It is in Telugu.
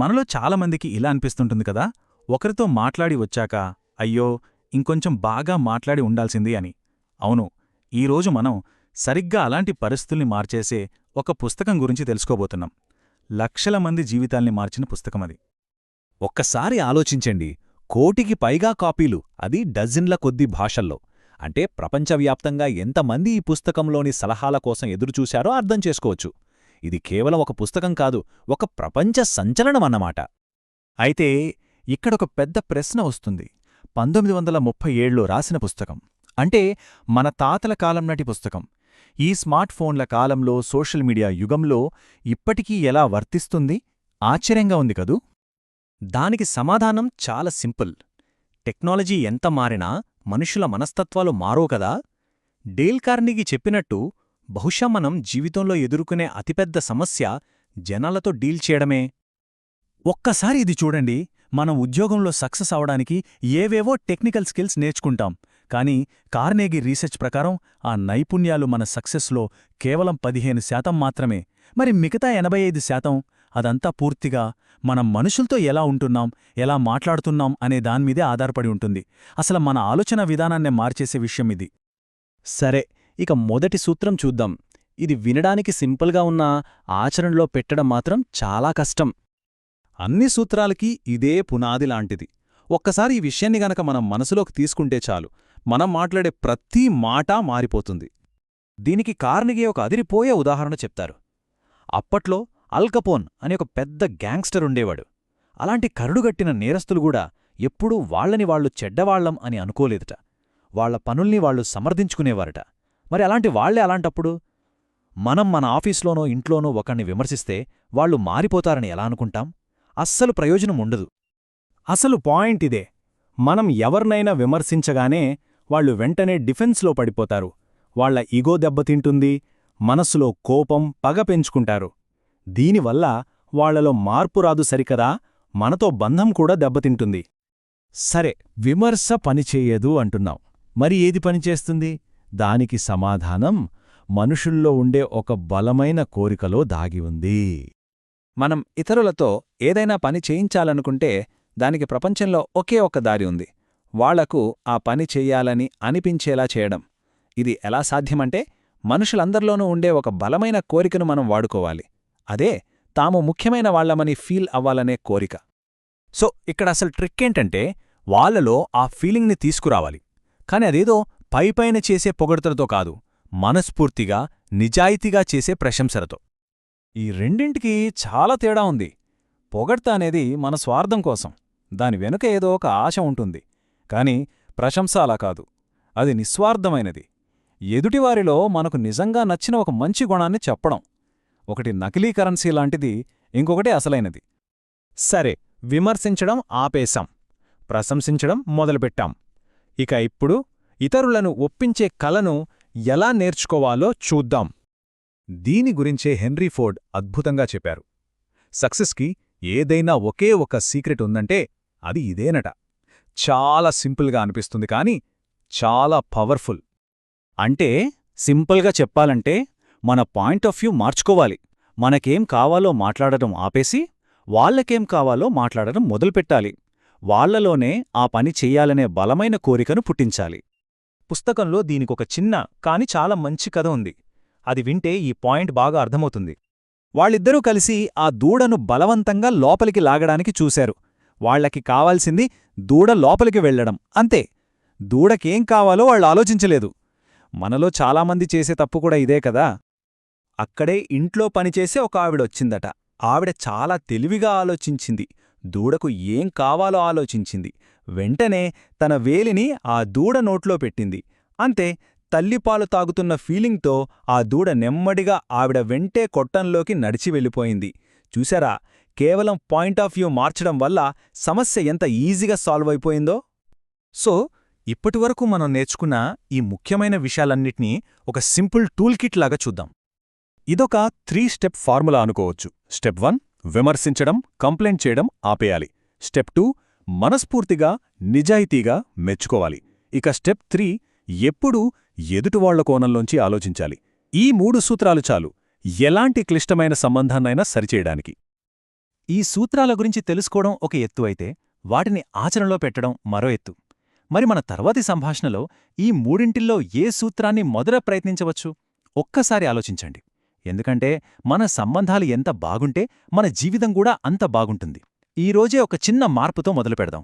మనలో చాలామందికి ఇలా అనిపిస్తుంటుంది కదా. ఒకరితో మాట్లాడి వచ్చాక అయ్యో ఇంకొంచెం బాగా మాట్లాడి ఉండాల్సింది అని. అవును ఈరోజు మనం సరిగ్గా అలాంటి పరిస్థితుల్ని మార్చేసే ఒక పుస్తకం గురించి తెలుసుకోబోతున్నాం. లక్షల మంది జీవితాల్ని మార్చిన పుస్తకమది ఒక్కసారి ఆలోచించండి కోటికి పైగా కాపీలు అది డజన్ల కొద్ది భాషల్లో. అంటే ప్రపంచవ్యాప్తంగా ఎంతమంది ఈ పుస్తకంలోని సలహాల కోసం ఎదురుచూశారో అర్థం చేసుకోవచ్చు. ఇది కేవలం ఒక పుస్తకం కాదు ఒక ప్రపంచ సంచలనం అన్నమాట. అయితే ఇక్కడొక పెద్ద ప్రశ్న వస్తుంది. పంతొమ్మిది వందల ముప్పై ఏడులో రాసిన పుస్తకం. అంటే మన తాతల కాలం నాటి పుస్తకం. ఈ స్మార్ట్ ఫోన్ల కాలంలో సోషల్ మీడియా యుగంలో ఇప్పటికీ ఎలా వర్తిస్తుంది? ఆశ్చర్యంగా ఉంది కదూ? దానికి సమాధానం చాలా సింపుల్. టెక్నాలజీ ఎంత మారినా మనుషుల మనస్తత్వాలు మారో కదా? డేల్ కార్నిగి చెప్పినట్టు బహుశా మనం జీవితంలో ఎదుర్కొనే అతిపెద్ద సమస్య జనాలతో డీల్ చేయడమే. ఒక్కసారి ఇది చూడండి మనం ఉద్యోగంలో సక్సెస్ అవడానికి ఏవేవో టెక్నికల్ స్కిల్స్ నేర్చుకుంటాం కానీ కార్నేగి రీసెర్చ్ ప్రకారం ఆ నైపుణ్యాలు మన సక్సెస్లో కేవలం పదిహేను శాతం మాత్రమే. మరి మిగతా ఎనభై ఐదు శాతం అదంతా పూర్తిగా మనం మనుషులతో ఎలా ఉంటున్నాం ఎలా మాట్లాడుతున్నాం అనే దాన్మీదే ఆధారపడి ఉంటుంది. అసలు మన ఆలోచన విధానాన్నే మార్చేసే విషయం ఇది. సరే ఇక మొదటి సూత్రం చూద్దాం. ఇది వినడానికి సింపుల్గా ఉన్న ఆచరణలో పెట్టడం మాత్రం చాలా కష్టం. అన్ని సూత్రాలకి ఇదే పునాది లాంటిది. ఒక్కసారి ఈ విషయాన్ని గనక మనం మనసులోకి తీసుకుంటే చాలు. మనం మాట్లాడే ప్రతి మాట మారిపోతుంది. దీనికి కార్నిగే ఒక అదిరిపోయే ఉదాహరణ చెప్తారు. అప్పట్లో అల్కపోన్ అనే ఒక పెద్ద గ్యాంగ్స్టర్ ఉండేవాడు. అలాంటి కరుడుగట్టిన నేరస్తులు కూడా ఎప్పుడూ వాళ్ళని వాళ్ళు చెడ్డవాళ్ళం అని అనుకోలేదుట. వాళ్ళ పనుల్ని వాళ్ళు సమర్థించుకునేవారట. మరి అలాంటి వాళ్ళే అలాంటప్పుడు? మనం మన ఆఫీస్లోనో ఇంట్లోనో ఒకణ్ణి విమర్శిస్తే వాళ్ళు మారిపోతారని ఎలా అనుకుంటాం? అస్సలు ప్రయోజనం ఉండదు. అసలు పాయింట్ ఇదే. మనం ఎవర్నైనా విమర్శించగానే వాళ్ళు వెంటనే డిఫెన్స్లో పడిపోతారు. వాళ్ళ ఇగో దెబ్బతింటుంది మనస్సులో కోపం పగ పెంచుకుంటారు. దీనివల్ల వాళ్ళలో మార్పు రాదు సరికదా? మనతో బంధం కూడా దెబ్బతింటుంది సరే విమర్శ పనిచేయదు అంటున్నాం. మరి ఏది పనిచేస్తుంది దానికి సమాధానం మనుషుల్లో ఉండే ఒక బలమైన కోరికలో దాగి ఉంది. మనం ఇతరులతో ఏదైనా పని చేయించాలనుకుంటే దానికి ప్రపంచంలో ఒకే ఒక దారి ఉంది. వాళ్ళకు ఆ పని చెయ్యాలని అనిపించేలా చేయడం. ఇది ఎలా సాధ్యమంటే మనుషులందరిలోనూ ఉండే ఒక బలమైన కోరికను మనం వాడుకోవాలి. అదే తాము ముఖ్యమైన వాళ్ళమని ఫీల్ అవ్వాలనే కోరిక. సో ఇక్కడ అసలు ట్రిక్ ఏంటంటే వాళ్ళలో ఆ ఫీలింగ్ని తీసుకురావాలి. కాని అదేదో పైపైన చేసే పొగడ్తలతో కాదు మనస్ఫూర్తిగా నిజాయితీగా చేసే ప్రశంసలతో. ఈ రెండింటికి చాలా తేడా ఉంది. పొగడ్త అనేది మన స్వార్థం కోసం. దాని వెనుక ఏదో ఒక ఆశ ఉంటుంది. కాని ప్రశంస అలా కాదు. అది నిస్వార్థమైనది. ఎదుటివారిలో మనకు నిజంగా నచ్చిన ఒక మంచి గుణాన్ని చెప్పడం. ఒకటి నకిలీ కరెన్సీ లాంటిది ఇంకొకటి అసలైనది. సరే విమర్శించడం ఆపేశాం. ప్రశంసించడం మొదలుపెట్టాం. ఇక ఇప్పుడు ఇతరులను ఒప్పించే కలను ఎలా నేర్చుకోవాలో చూద్దాం. దీని గురించే హెన్రీ ఫోర్డ్ అద్భుతంగా చెప్పారు. సక్సెస్కి ఏదైనా ఒకే ఒక సీక్రెట్ ఉందంటే అది ఇదేనట. చాలా సింపుల్గా అనిపిస్తుంది కాని చాలా పవర్ఫుల్. అంటే సింపుల్గా చెప్పాలంటే మన పాయింట్ ఆఫ్ వ్యూ మార్చుకోవాలి. మనకేం కావాలో మాట్లాడటం ఆపేసి వాళ్ళకేం కావాలో మాట్లాడటం మొదలుపెట్టాలి. వాళ్ళలోనే ఆ పని చెయ్యాలనే బలమైన కోరికను పుట్టించాలి. పుస్తకంలో దీనికొక చిన్న కాని చాలా మంచి కథ ఉంది. అది వింటే ఈ పాయింట్ బాగా అర్థమవుతుంది. వాళ్ళిద్దరూ కలిసి ఆ దూడను బలవంతంగా లోపలికి లాగడానికి చూశారు. వాళ్ళకి కావాల్సింది దూడ లోపలికి వెళ్ళడం అంతే. దూడకేం కావాలో వాళ్ళు ఆలోచించలేదు. మనలో చాలామంది చేసే తప్పు కూడా ఇదే కదా. అక్కడే ఇంట్లో పనిచేసే ఒక ఆవిడొచ్చిందట ఆవిడ చాలా తెలివిగా ఆలోచించింది. దూడకు ఏం కావాలో ఆలోచించింది. వెంటనే తన వేలిని ఆ దూడ నోట్లో పెట్టింది. అంతే తల్లిపాలు తాగుతున్న ఫీలింగ్తో ఆ దూడ నెమ్మడిగా ఆవిడ వెంటే కొట్టంలోకి నడిచి వెళ్ళిపోయింది. చూశారా? కేవలం పాయింట్ ఆఫ్ వ్యూ మార్చడం వల్ల సమస్య ఎంత ఈజీగా సాల్వ్ అయిపోయిందో? సో ఇప్పటివరకు మనం నేర్చుకున్న ఈ ముఖ్యమైన విషయాలన్నిటినీ ఒక సింపుల్ టూల్ కిట్ లాగా చూద్దాం. ఇదొక త్రీ స్టెప్ ఫార్ములా అనుకోవచ్చు. స్టెప్ వన్ విమర్శించడం కంప్లైంట్ చేయడం ఆపేయాలి. స్టెప్ టూ మనస్ఫూర్తిగా నిజాయితీగా మెచ్చుకోవాలి. ఇక స్టెప్ త్రీ ఎప్పుడూ ఎదుటివాళ్ళ కోణంలోంచి ఆలోచించాలి. ఈ మూడు సూత్రాలు చాలు. ఎలాంటి క్లిష్టమైన సంబంధాన్నైనా సరిచేయడానికి. ఈ సూత్రాల గురించి తెలుసుకోవడం ఒక ఎత్తు అయితే వాటిని ఆచరణలో పెట్టడం మరో ఎత్తు. మరి మన తర్వాతి సంభాషణలో ఈ మూడింటిల్లో ఏ సూత్రాన్ని మొదట ప్రయత్నించవచ్చు? ఒక్కసారి ఆలోచించండి. ఎందుకంటే మన సంబంధాలు ఎంత బాగుంటే మన జీవితం కూడా అంత బాగుంటుంది. ఈ రోజే ఒక చిన్న మార్పుతో మొదలు పెడదాం